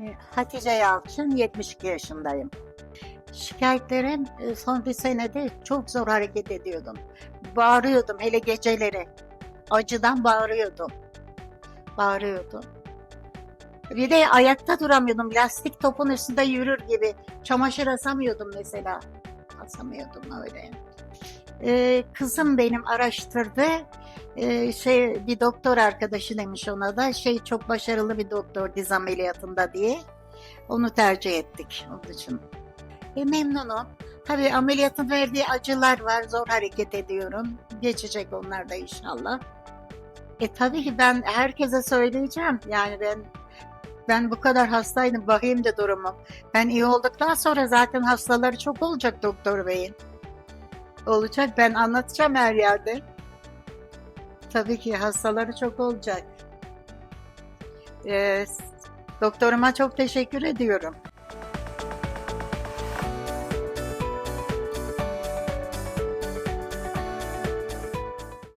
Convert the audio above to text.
E, Hatice Yalçın, 72 yaşındayım. Şikayetlerim e, son bir senede çok zor hareket ediyordum. Bağırıyordum hele geceleri. Acıdan bağırıyordum. Bağırıyordum. Bir de ayakta duramıyordum. Lastik topun üstünde yürür gibi. Çamaşır asamıyordum mesela. Asamıyordum öyle. Ee, kızım benim araştırdı. Ee, şey bir doktor arkadaşı demiş ona da şey çok başarılı bir doktor diz ameliyatında diye. Onu tercih ettik onun için. E, memnunum. Tabii ameliyatın verdiği acılar var. Zor hareket ediyorum. Geçecek onlar da inşallah. E tabii ki ben herkese söyleyeceğim. Yani ben ben bu kadar hastaydım. Bakayım da durumum. Ben iyi olduktan sonra zaten hastaları çok olacak doktor beyin. Olacak. Ben anlatacağım her yerde. Tabii ki hastaları çok olacak. Ee, doktoruma çok teşekkür ediyorum.